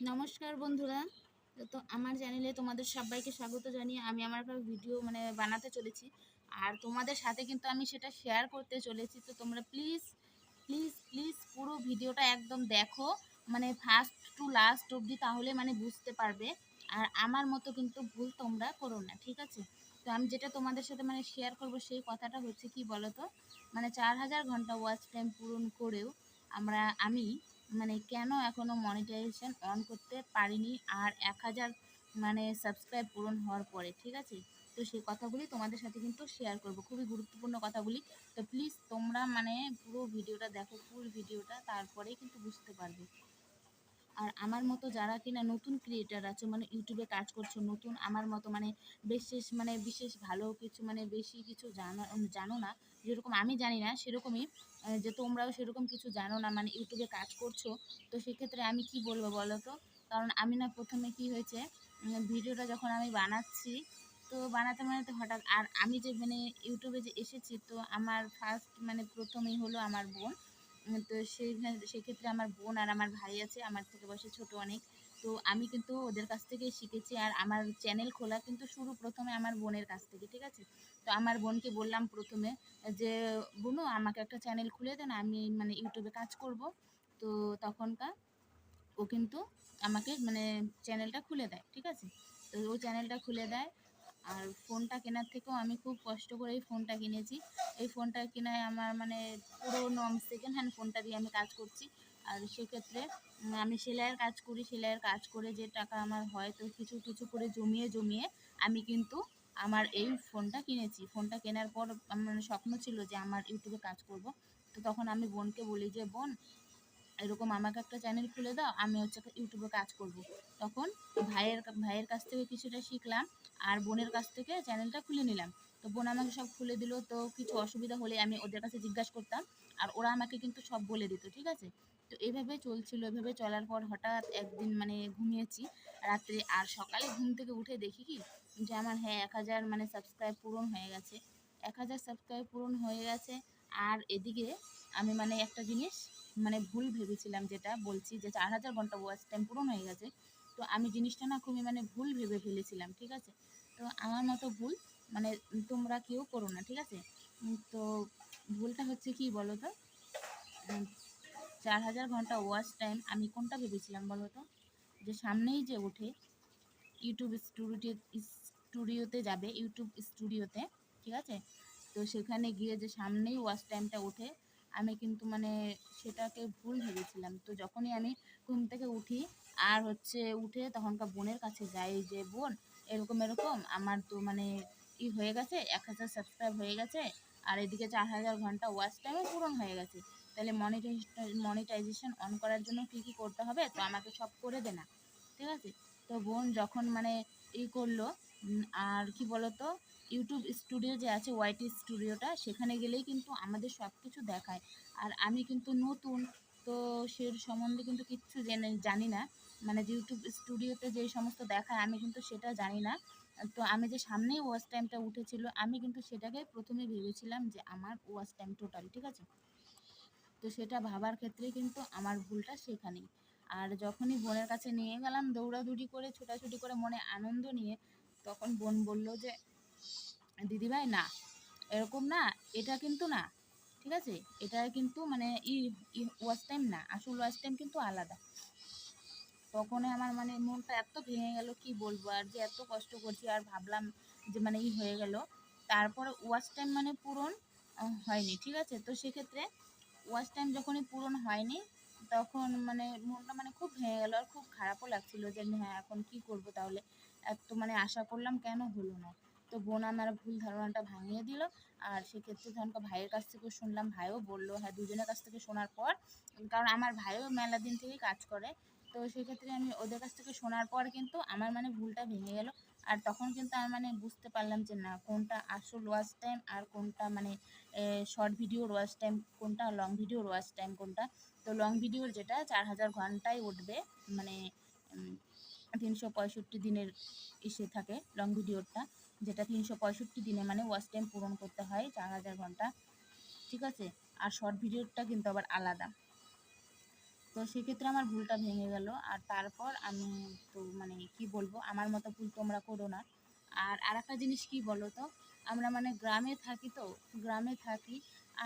নমস্কার বন্ধুরা। তো আমার চ্যানেলে তোমাদের সবাইকে স্বাগত জানিয়ে আমি আমার একটা ভিডিও মানে বানাতে চলেছি। আর তোমাদের সাথে কিন্তু আমি সেটা শেয়ার করতে চলেছি। তো তোমরা প্লিজ প্লিজ প্লিজ পুরো ভিডিওটা একদম দেখো। মানে ফার্স্ট টু লাস্ট অবধি তাহলে মানে বুঝতে পারবে। আর আমার মতো কিন্তু ভুল তোমরা করো না, ঠিক আছে? তো আমি যেটা তোমাদের সাথে মানে শেয়ার করব সেই কথাটা হচ্ছে কি বলো তো মানে চার হাজার ঘণ্টা ওয়াচ টাইম পূরণ করেও আমরা, আমি মানে কেন এখনও মনিটাইজেশন অন করতে পারিনি? আর এক হাজার মানে সাবস্ক্রাইব পূরণ হওয়ার পরে, ঠিক আছে? তো সেই কথাগুলি তোমাদের সাথে কিন্তু শেয়ার করব। খুবই গুরুত্বপূর্ণ কথাগুলি। তো প্লিজ তোমরা মানে পুরো ভিডিওটা দেখো পুরো ভিডিওটা তারপরে কিন্তু বুঝতে পারবে। আর আমার মতো যারা কিনা নতুন ক্রিয়েটার আছে মানে ইউটিউবে কাজ করছ, নতুন আমার মতো মানে বিশেষ মানে বিশেষ ভালো কিছু মানে বেশি কিছু জানো জানো না, যেরকম আমি জানি না, সেরকমই যে তোমরাও সেরকম কিছু জানো না মানে ইউটিউবে কাজ করছ, তো সেক্ষেত্রে আমি কি বলব বলো তো? কারণ আমি না প্রথমে কি হয়েছে ভিডিওটা যখন আমি বানাচ্ছি, তো বানাতে বানাতে হঠাৎ, আর আমি যে মানে ইউটিউবে যে এসেছি, তো আমার ফার্স্ট মানে প্রথমেই হলো আমার বোন তো সেই সেক্ষেত্রে আমার বোন আর আমার ভাই আছে, আমার থেকে বয়সে ছোট অনেক। তো আমি কিন্তু ওদের কাছ থেকেই শিখেছি আর আমার চ্যানেল খোলা কিন্তু শুরু প্রথমে আমার বোনের কাছ থেকে, ঠিক আছে? তো আমার বোনকে বললাম প্রথমে যে, বোনু, আমাকে একটা চ্যানেল খুলে দেন আমি মানে ইউটিউবে কাজ করব। তো তখনকার ও কিন্তু আমাকে মানে চ্যানেলটা খুলে দেয়, ঠিক আছে? তো ও চ্যানেলটা খুলে দেয় আর ফোনটা কেনার থেকেও আমি খুব কষ্ট করে এই ফোনটা কিনেছি। এই ফোনটা কেনায় আমার মানে পুরো সেকেন্ড হ্যান্ড ফোনটা দিয়ে আমি কাজ করছি। আর সেক্ষেত্রে আমি সেলাইয়ের কাজ করি, সেলাইয়ের কাজ করে যে টাকা আমার হয় তো কিছু কিছু করে জমিয়ে জমিয়ে আমি কিন্তু আমার এই ফোনটা কিনেছি। ফোনটা কেনার পর আমার স্বপ্ন ছিল যে আমার ইউটিউবে কাজ করব। তো তখন আমি বোনকে বলি যে, বোন এরকম আমাকে একটা চ্যানেল খুলে দাও, আমি হচ্ছে ইউটিউবে কাজ করব। তখন ভাইয়ের ভাইয়ের কাছ থেকে কিছুটা শিখলাম, আর বোনের কাছ থেকে চ্যানেলটা খুলে নিলাম। তো বোন আমাকে সব খুলে দিল, তো কিছু অসুবিধা হলে আমি ওদের কাছে জিজ্ঞাসা করতাম, আর ওরা আমাকে কিন্তু সব বলে দিত, ঠিক আছে? তো এভাবে চলছিল, এভাবে চলার পর হঠাৎ একদিন মানে ঘুমিয়েছি, রাত্রে আর সকালে ঘুম থেকে উঠে দেখি কি? যে আমার হ্যাঁ এক হাজার মানে সাবস্ক্রাইব পূরণ হয়ে গেছে। এক হাজার সাবস্ক্রাইব পূরণ হয়ে গেছে, আর এদিকে আমি মানে একটা জিনিস মানে ভুল ভেবেছিলাম যেটা বলছি যে চার হাজার ঘণ্টা ওয়াচ টাইম পূরণ হয়ে গেছে। তো আমি জিনিসটা না খুবই মানে ভুল ভেবে ফেলেছিলাম, ঠিক আছে? তো আমার মতো ভুল মানে তোমরা কেউ করো না, ঠিক আছে? তো ভুলটা হচ্ছে কি বলো তো চার হাজার ঘণ্টা ওয়াচ টাইম আমি কোনটা ভেবেছিলাম বলো তো যে সামনেই যে ওঠে ইউটিউব স্টুডিও, স্টুডিওতে যাবে, ইউটিউব স্টুডিওতে, ঠিক আছে? তো সেখানে গিয়ে যে সামনেই ওয়াচ টাইমটা ওঠে আমি কিন্তু মানে সেটাকে ভুল ভেবেছিলাম। তো যখনই আমি ঘুম থেকে উঠি আর হচ্ছে উঠে তখনকার বোনের কাছে যাই যে, বোন, এরকম এরকম, আমার তো মানে ই হয়ে গেছে, এক হাজার সাবস্ক্রাইব হয়ে গেছে, আর এদিকে চার হাজার ঘণ্টা ওয়াচ টাইমও পূরণ হয়ে গেছে। তাহলে মনিটাইজেশন মনিটাইজেশন অন করার জন্য কী কী করতে হবে? তো আমাকে সব করে দে না। ঠিক আছে? তো বোন যখন মানে ই করল আর কি বলতো? ইউটিউব স্টুডিও যে আছে ওয়াইটি স্টুডিওটা সেখানে গেলেই কিন্তু আমাদের সব কিছু দেখায়। আর আমি কিন্তু নতুন, তো সে সম্বন্ধে কিন্তু কিচ্ছু জেনে, জানি না। মানে যে ইউটিউব স্টুডিওতে যে সমস্ত দেখায়, আমি কিন্তু সেটা জানি না। তো আমি যে সামনেই ওয়াচ টাইমটা উঠেছিল, আমি কিন্তু সেটাকে প্রথমে ভেবেছিলাম যে আমার ওয়াচ টাইম টোটাল ঠিক আছে? তো সেটা ভাবার ক্ষেত্রে কিন্তু আমার ভুলটা সেখানেই। আর যখনই বোনের কাছে নিয়ে গেলাম, দৌড়াদৌড়ি করে, ছোটাছুটি করে, মনে আনন্দ নিয়ে, তখন বোন বলল যে দিদিভাই, না, এরকম না, এটা কিন্তু না, ঠিক আছে? এটা কিন্তু মানে ই ওয়াচ টাইম না, আসল ওয়াচ টাইম কিন্তু আলাদা। তখনই আমার মানে মনটা এত ভেঙে গেল, কি বলব আর যে এত কষ্ট করছি আর ভাবলাম যে মানে ই হয়ে গেল। তারপরে ওয়াচ টাইম মানে পূরণ হয়নি, ঠিক আছে? তো সেক্ষেত্রে ওয়াচ টাইম যখনই পূরণ হয়নি, তখন মানে মনটা মানে খুব ভেঙে গেল আর খুব খারাপও লাগছিল যে হ্যাঁ এখন কি করব তাহলে? এত মানে আশা করলাম কেন হলো না? তো বোন আমার ভুল ধারণাটা ভাঙিয়ে দিল। আর সেক্ষেত্রে তখনকার ভাইয়ের কাছ থেকেও শুনলাম, ভাইও বলল হ্যাঁ দুজনের কাছ থেকে শোনার পর, কারণ আমার ভাইও মেলা দিন থেকেই কাজ করে। তো সেক্ষেত্রে আমি ওদের কাছ থেকে শোনার পর কিন্তু আমার মানে ভুলটা ভেঙে গেল। আর তখন কিন্তু আমি মানে বুঝতে পারলাম যে না, কোনটা আসল ওয়াচ টাইম আর কোনটা মানে শর্ট ভিডিওর ওয়াচ টাইম কোনটা লং ভিডিওর ওয়াচ টাইম কোনটা। তো লং ভিডিওর যেটা, চার হাজার ঘন্টায় উঠবে মানে তিনশো পঁয়ষট্টি দিনের ইসে থাকে লং ভিডিওরটা যেটা তিনশো পঁয়ষট্টি দিনে মানে ওয়াচ টাইম পূরণ করতে হয়, চার হাজার ঘণ্টা। ঠিক আছে? আর শর্ট ভিডিওটা কিন্তু আবার আলাদা। তো সেক্ষেত্রে আমার ভুলটা ভেঙে গেল। আর তারপর আমি তো মানে কি বলব, আমার মতো ভুল তোমরা করো না। আর আর একটা জিনিস কি বলো তো আমরা মানে গ্রামে থাকি তো, গ্রামে থাকি।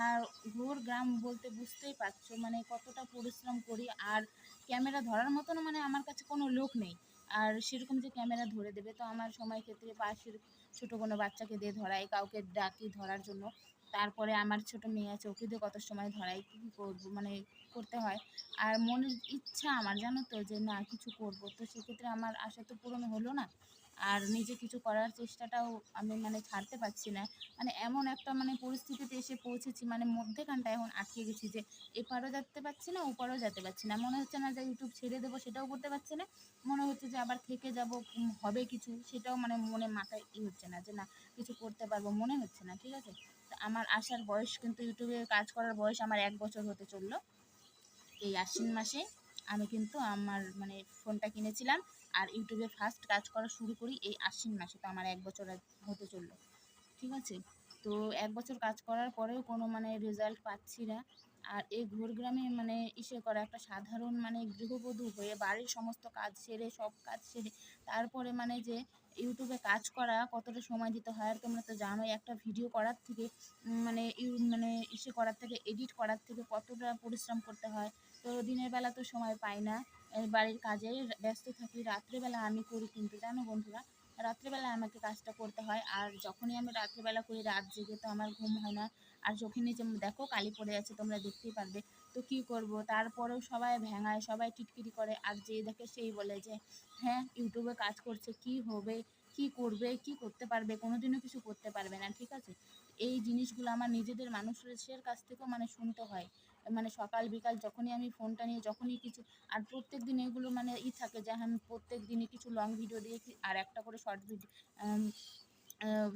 আর ঘোর গ্রাম বলতে বুঝতেই পারছ মানে কতটা পরিশ্রম করি। আর ক্যামেরা ধরার মতন মানে আমার কাছে কোনো লোক নেই। আর সেরকম যে ক্যামেরা ধরে দেবে, তো আমার সময় ক্ষেত্রে পাশের ছোটো কোনো বাচ্চাকে দিয়ে ধরাই, কাউকে ডাকি ধরার জন্য। তারপরে আমার ছোট মেয়ে আছে, ওকে দিয়ে কত সময় ধরাই করব মানে করতে হয়। আর মনের ইচ্ছা আমার, জানো তো, যে না, কিছু করব। তো সেক্ষেত্রে আমার আশা তো পূরণ হলো না। আর নিজে কিছু করার চেষ্টাটাও আমি মানে ছাড়তে পারছি না। মানে এমন একটা মানে পরিস্থিতিতে এসে পৌঁছেছি মানে মধ্যেখানটা এখন আটকে গেছি যে এপারও যেতে পারছি না, ওপারও যেতে পারছি না। মনে হচ্ছে না যে ইউটিউব ছেড়ে দেবো সেটাও করতে পারছি না। মনে হচ্ছে যে আবার থেকে যাব হবে কিছু, সেটাও মানে মনে মাথায় ই হচ্ছে না যে না, কিছু করতে পারব মনে হচ্ছে না, ঠিক আছে? তো আমার আসার বয়স কিন্তু ইউটিউবে কাজ করার বয়স আমার এক বছর হতে চলল। এই আশ্বিন মাসে আমি কিন্তু আমার মানে ফোনটা কিনেছিলাম আর ইউটিউবে ফার্স্ট কাজ করা শুরু করি এই আশ্বিন মাসে, তো আমার এক বছর হতে চলল। ঠিক আছে? তো এক বছর কাজ করার পরেও কোনো মানে রেজাল্ট পাচ্ছি না। আর এই ঘোরগ্রামে মানে ইসে করা একটা সাধারণ মানে গৃহবধূ হয়ে বাড়ির সমস্ত কাজ সেরে, সব কাজ সেরে, তারপরে মানে যে ইউটিউবে কাজ করা কতটা সময় দিতে হয় আর তোমরা তো জানোই, একটা ভিডিও করার থেকে মানে ইউ মানে ইসে করার থেকে এডিট করার থেকে কতটা পরিশ্রম করতে হয় তো দিনের বেলা তো সময় পাই না। বাড়ির কাজে ব্যস্ত থাকি, রাত্রেবেলা আমি করি কিন্তু, জানো বন্ধুরা? রাত্রেবেলা আমাকে কাজটা করতে হয়, আর যখনই আমি রাত্রেবেলা করি, রাত জেগে তো আমার ঘুম হয় না। আর চোখের নিচে দেখো, কালি পড়ে আছে, তোমরা দেখতেই পারবে। তো কি করব? তারপরেও সবাই ভেঙায়, সবাই টিটকিরি করে, আর যে দেখে সেই বলে যে হ্যাঁ ইউটিউবে কাজ করছে, কি হবে? কি করবে? কি করতে পারবে? কোনোদিনও কিছু করতে পারবে না। ঠিক আছে? এই জিনিসগুলো আমার নিজেদের মানুষের কাছ থেকেও মানে শুনতে হয়। মানে সকাল বিকাল যখনই আমি ফোনটা নিয়ে যখনই কিছু, আর প্রত্যেক দিন এগুলো মানে ই থাকে যে আমি প্রত্যেক দিনই কিছু লং ভিডিও দিয়েছি আর একটা করে শর্ট ভিডিও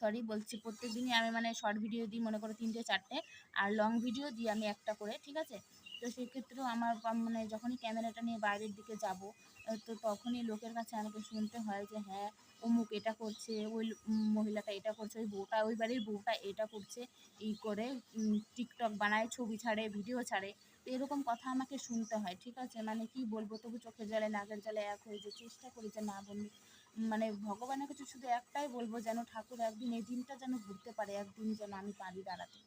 সরি বলছি প্রত্যেক দিনই আমি মানে শর্ট ভিডিও দিই মনে করো তিনটে, চারটে, আর লং ভিডিও দিই আমি একটা করে, ঠিক আছে? তো সেক্ষেত্রেও আমার মানে যখনই ক্যামেরাটা নিয়ে বাইরের দিকে যাব তো তখনই লোকের কাছে আমাকে শুনতে হয় যে হ্যাঁ অমুক এটা করছে, ওই মহিলাটা এটা করছে, ওই বউটা, ওই বাড়ির বউটা এটা করছে, এই করে টিকটক বানায়, ছবি ছাড়ে, ভিডিও ছাড়ে। তো এরকম কথা আমাকে শুনতে হয়, ঠিক আছে? মানে কি বলব, তবু চোখের জলে, নাকের জলে এক হয়ে যে চেষ্টা করি যে না বন্ধু মানে ভগবানের কাছে শুধু একটাই বলব যেন ঠাকুর একদিন এই দিনটা যেন ঘুরতে পারে, একদিন যেন আমি পারি দাঁড়াতে।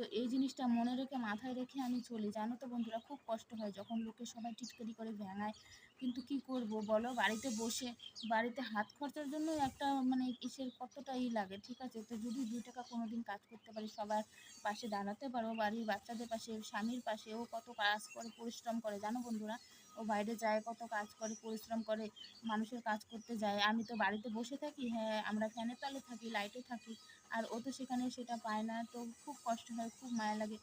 তো এই জিনিসটা মনে রেখে, মাথায় রেখে আমি চলি। জানো তো বন্ধুরা, খুব কষ্ট হয় যখন লোকে সবাই টিটকারি করে ভেঙায়। কিন্তু কি করব বলো? বাড়িতে বসে, বাড়িতে হাত খরচার জন্য একটা মানে ইসের কতটা ই লাগে, ঠিক আছে? তো যদি দু টাকা কোনো দিন কাজ করতে পারি, সবার পাশে দাঁড়াতে পারো, বাড়ির বাচ্চাদের পাশে, স্বামীর পাশে, ও কত কাজ করে, পরিশ্রম করে। জানো বন্ধুরা ও বাইরে যায়, কত কাজ করে, পরিশ্রম করে, মানুষের কাজ করতে যায়। আমি তো বাড়িতে বসে থাকি হ্যাঁ আমরা ফ্যানের তলে থাকি লাইটে থাকি, আর ও তো সেখানে সেটা পায় না। তো খুব কষ্ট হয়, খুব মায়া লাগে।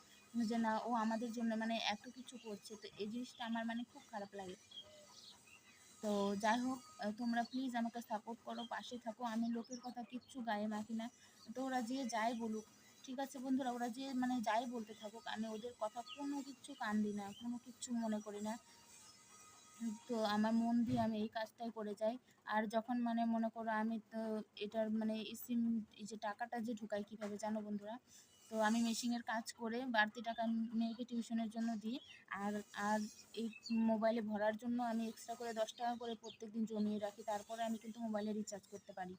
যে না, ও আমাদের জন্য মানে এত কিছু করছে। তো এই জিনিসটা আমার মানে খুব খারাপ লাগে। তো যাই হোক তোমরা প্লিজ আমাকে সাপোর্ট করো, পাশে থাকো। আমি লোকের কথা কিচ্ছু গায়ে মাখি না। তো ওরা যে যাই বলুক, ঠিক আছে বন্ধুরা, ওরা যে মানে যাই বলতে থাকুক, আমি ওদের কথা কোনো কিচ্ছু কান দিই না, কোনো কিচ্ছু মনে করি না। তো আমার মন দিয়ে আমি এই কাজটাই করে যাই। আর যখন মানে মনে করো আমি তো এটার মানে সিম এই যে টাকাটা যে ঢুকাই কীভাবে জানো বন্ধুরা? তো আমি মেশিনের কাজ করে বাড়তি টাকা মেয়েকে টিউশনের জন্য দিই। আর আর এই মোবাইলে ভরার জন্য আমি এক্সট্রা করে দশ টাকা করে প্রত্যেক দিন জমিয়ে রাখি। তারপরে আমি কিন্তু মোবাইলে রিচার্জ করতে পারি।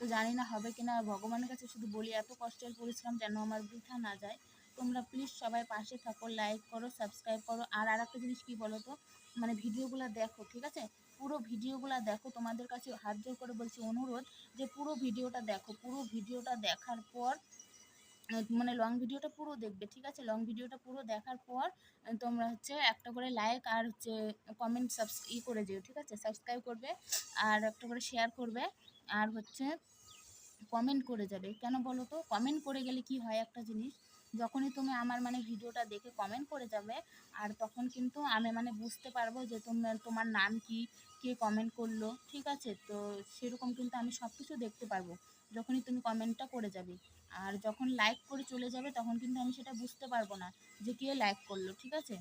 তো জানি না হবে কিনা, ভগবানের কাছে শুধু বলি এত কষ্টের পরিশ্রম যেন আমার বৃথা না যায়। তোমরা প্লিজ সবাই পাশে থাকো লাইক করো সাবস্ক্রাইব করো। আর আরেকটা জিনিস কি বলো তো মানে ভিডিওগুলো দেখো, ঠিক আছে? পুরো ভিডিওগুলো দেখো। তোমাদের কাছে হাত জোর করে বলছি অনুরোধ যে পুরো ভিডিওটা দেখো। পুরো ভিডিওটা দেখার পর মানে লং ভিডিওটা পুরো দেখবে, ঠিক আছে? লং ভিডিওটা পুরো দেখার পর, তোমরা হচ্ছে একটা করে লাইক আর হচ্ছে কমেন্ট সাবস ই করে দিও ঠিক আছে? সাবস্ক্রাইব করবে আর একটা করে শেয়ার করবে আর হচ্ছে কমেন্ট করে যাবে। কেন বলো তো? কমেন্ট করে গেলে কি হয় একটা জিনিস? যখনই তুমি আমার মানে ভিডিওটা দেখে কমেন্ট করে যাবে, আর তখন কিন্তু আমি মানে বুঝতে পারব যে তোমার তোমার নাম কি, কে কমেন্ট করল, ঠিক আছে? তো সেরকম কিন্তু আমি সব কিছু দেখতে পারব যখনই তুমি কমেন্টটা করে যাবে। আর যখন লাইক করে চলে যাবে, তখন কিন্তু আমি সেটা বুঝতে পারব না যে কে লাইক করল, ঠিক আছে?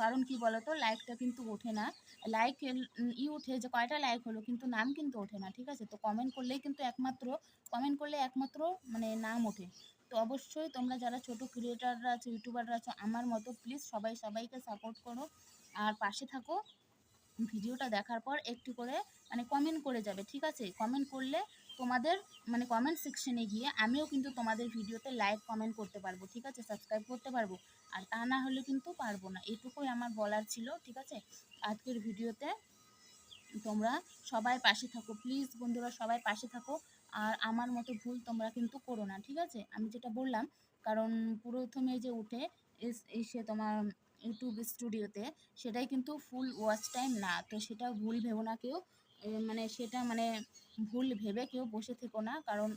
কারণ কি বলতো লাইকটা কিন্তু ওঠে না। লাইক ই ওঠে যে কয়টা লাইক হলো, কিন্তু নাম কিন্তু ওঠে না, ঠিক আছে? তো কমেন্ট করলেই কিন্তু একমাত্র কমেন্ট করলে একমাত্র মানে নাম ওঠে। তো অবশ্যই তোমরা যারা ছোট ক্রিয়েটাররা আছো ইউটিউবাররা আছো, আমার মতো প্লিজ সবাই সবাইকে সাপোর্ট করো। আর পাশে থাকো। ভিডিওটা দেখার পর একটু করে মানে কমেন্ট করে যাবে, ঠিক আছে? কমেন্ট করলে তোমাদের মানে কমেন্ট সেকশনে গিয়ে আমিও কিন্তু তোমাদের ভিডিওতে লাইক কমেন্ট করতে পারব, ঠিক আছে? সাবস্ক্রাইব করতে পারব। আর তা না হলে কিন্তু পারব না। এটুকুই আমার বলার ছিল, ঠিক আছে? আজকের ভিডিওতে তোমরা সবাই পাশে থাকো। প্লিজ বন্ধুরা সবাই পাশে থাকো। আর আমার মতো ভুল তোমরা কিন্তু করো না, ঠিক আছে? আমি যেটা বললাম, কারণ প্রথমে যে উঠে এস- তোমার ইউটিউব স্টুডিওতে, সেটাই কিন্তু ফুল ওয়াচ টাইম না। তো সেটা ভুল ভেবো না কেউ মানে সেটা মানে ভুল ভেবে কেউ বসে থেকো না, কারণ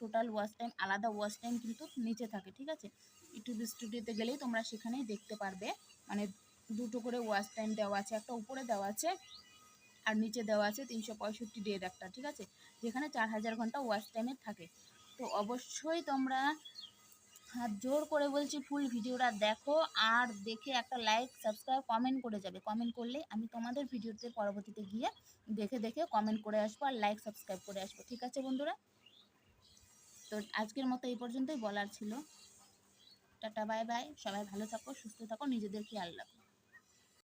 টোটাল ওয়াচ টাইম, আলাদা ওয়াচ টাইম কিন্তু নিচে থাকে, ঠিক আছে? ইউটিউব স্টুডিওতে গেলেই তোমরা সেখানেই দেখতে পারবে মানে দুটো করে ওয়াচ টাইম দেওয়া আছে, একটা উপরে দেওয়া আছে, আর নিচে দেওয়া আছে তিনশো পঁয়ষট্টি ডের একটা, ঠিক আছে? যেখানে চার হাজার ঘণ্টা ওয়াচ টাইমের থাকে। তো অবশ্যই তোমরা হাত জোর করে বলছি ফুল ভিডিওটা দেখো আর দেখে একটা লাইক সাবস্ক্রাইব কমেন্ট করে যাবে। কমেন্ট করলে আমি তোমাদের ভিডিওতে পরবর্তীতে গিয়ে দেখে দেখে কমেন্ট করে আসব আর লাইক সাবস্ক্রাইব করে আসব। ঠিক আছে বন্ধুরা? তো আজকের মতো এই পর্যন্তই বলার ছিল। টাটা বাই বাই সবাই ভালো থাকো, সুস্থ থাকো, নিজেদের খেয়াল রাখো।